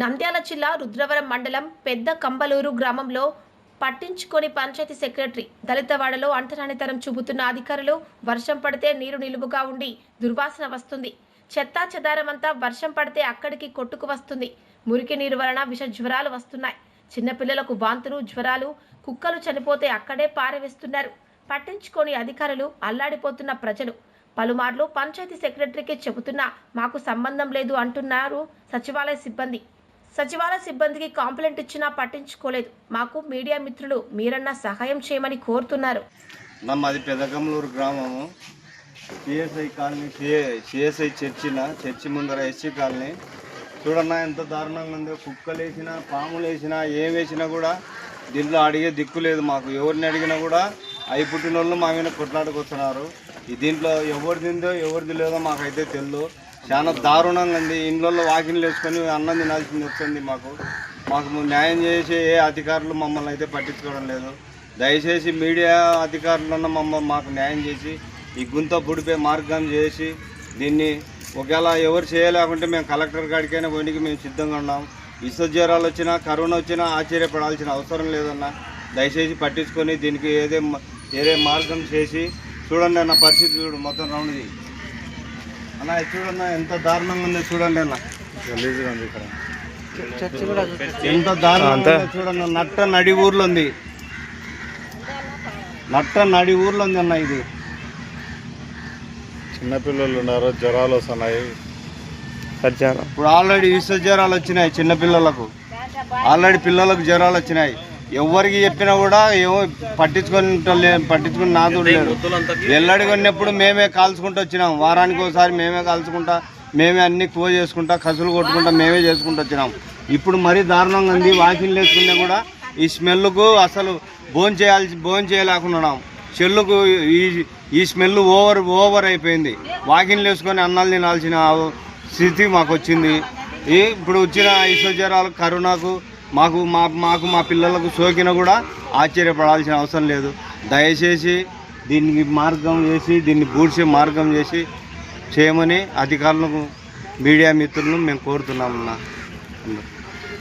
నంద్యాల జిల్లా రుద్రవరం మండలం పెద్ద కంబలూరు గ్రామంలో పట్టించుకొని పంచాయతీ సెక్రటరీ దళితవాడలో అంటరానితనం చూపుతున్న అధికారులు వర్షం పడితే నీరు నిలువుగా ఉండి దుర్వాసన వస్తుంది. చెత్తా చెదారమంతా వర్షం పడితే అక్కడికి కొట్టుకు వస్తుంది. మురికి నీరు వలన విష జ్వరాలు వస్తున్నాయి. చిన్నపిల్లలకు వాంతులు జ్వరాలు కుక్కలు చనిపోతే అక్కడే పారవేస్తున్నారు. పట్టించుకొని అధికారులు అల్లాడిపోతున్న ప్రజలు. పలుమార్లు పంచాయతీ సెక్రటరీకి చెబుతున్నా మాకు సంబంధం లేదు అంటున్నారు సచివాలయ సిబ్బంది. సచివాలయ సిబ్బందికి కాంప్లైంట్ ఇచ్చినా పట్టించుకోలేదు. మాకు మీడియా మిత్రులు మీరన్నా సహాయం చేయమని కోరుతున్నారు. మాది పెదకమలూరు గ్రామము. సిఎస్ఐ కాలనీ సిఏ సిఎస్ఐ చర్చిన చర్చి ముందర ఎస్సీ కాలనీ. చూడన్నా ఎంత దారుణంగా ఉందో. కుక్కలు వేసినా పాములు వేసినా ఏం వేసినా కూడా దీంట్లో అడిగే దిక్కు లేదు మాకు. ఎవరిని అడిగినా కూడా అయి పుట్టిన వాళ్ళు మా మీద కొట్లాడుకొస్తున్నారు. దీంట్లో ఎవరిదిందో ఎవరిది లేదో మాకైతే తెలియదు చాలా దారుణంగా ఉంది. ఇండ్లలో వాకిన్లు వేసుకొని అన్నం తినాల్సింది వస్తుంది మాకు. మాకు న్యాయం చేసే ఏ అధికారులు మమ్మల్ని అయితే పట్టించుకోవడం లేదు. దయచేసి మీడియా అధికారులన్న మమ్మల్ని మాకు న్యాయం చేసి ఈ గుంత పుడిపే మార్గం చేసి దీన్ని ఒకవేళ ఎవరు చేయలేకుంటే మేము కలెక్టర్ గాడికైనా పోనీకి మేము సిద్ధంగా ఉన్నాం. విశ్వ జ్వరాలు వచ్చినా కరోనా వచ్చినా ఆశ్చర్యపడాల్సిన అవసరం లేదన్న దయచేసి పట్టించుకొని దీనికి ఏదే ఏదే మార్గం చేసి చూడండి అన్న పరిస్థితి చూడు మొత్తం రౌండ్ది అన్న ఇది చూడన్న ఎంత దారుణంగా ఉందో చూడండి అన్న. ఎంత దారుణంగా ఉందో చూడండి నట్ట నడి ఊర్లో ఉంది. నట్ట నడి ఊర్లో ఉంది అన్న ఇది. చిన్నపిల్లలు ఉన్నారు జ్వరాలు వస్తున్నాయి. ఇప్పుడు ఆల్రెడీ విశ్వ జ్వరాలు వచ్చినాయి చిన్నపిల్లలకు. ఆల్రెడీ పిల్లలకు జ్వరాలు వచ్చినాయి. ఎవరికి చెప్పినా కూడా ఏమో పట్టించుకొని పట్టించుకుని నాతో లేడు ఎల్లడి కొన్నప్పుడు మేమే కాల్చుకుంటూ వచ్చినాం. వారానికి ఒకసారి మేమే కాల్చుకుంటా మేమే అన్ని క్లోజ్ చేసుకుంటా కసులు కొట్టుకుంటా మేమే చేసుకుంటూ వచ్చినాం. ఇప్పుడు మరీ దారుణంగా ఉంది. వాకింగ్ వేసుకున్నా కూడా ఈ స్మెల్కు అసలు భోజనం చేయాల్సి భోజనం చేయలేకుండా చెల్లుకు ఈ ఈ స్మెల్ ఓవర్ ఓవర్ అయిపోయింది. వాకింగ్లు వేసుకొని అన్నాలు తినాల్సిన స్థితి మాకు వచ్చింది ఈ ఇప్పుడు వచ్చిన ఇసుజ్వరాలు కరోనాకు మాకు మా మాకు మా పిల్లలకు సోకిన కూడా ఆశ్చర్యపడాల్సిన అవసరం లేదు. దయచేసి దీనికి మార్గం చేసి దీన్ని బూడ్చే మార్గం చేసి చేయమని అధికారులకు మీడియా మిత్రులను మేము కోరుతున్నామన్నా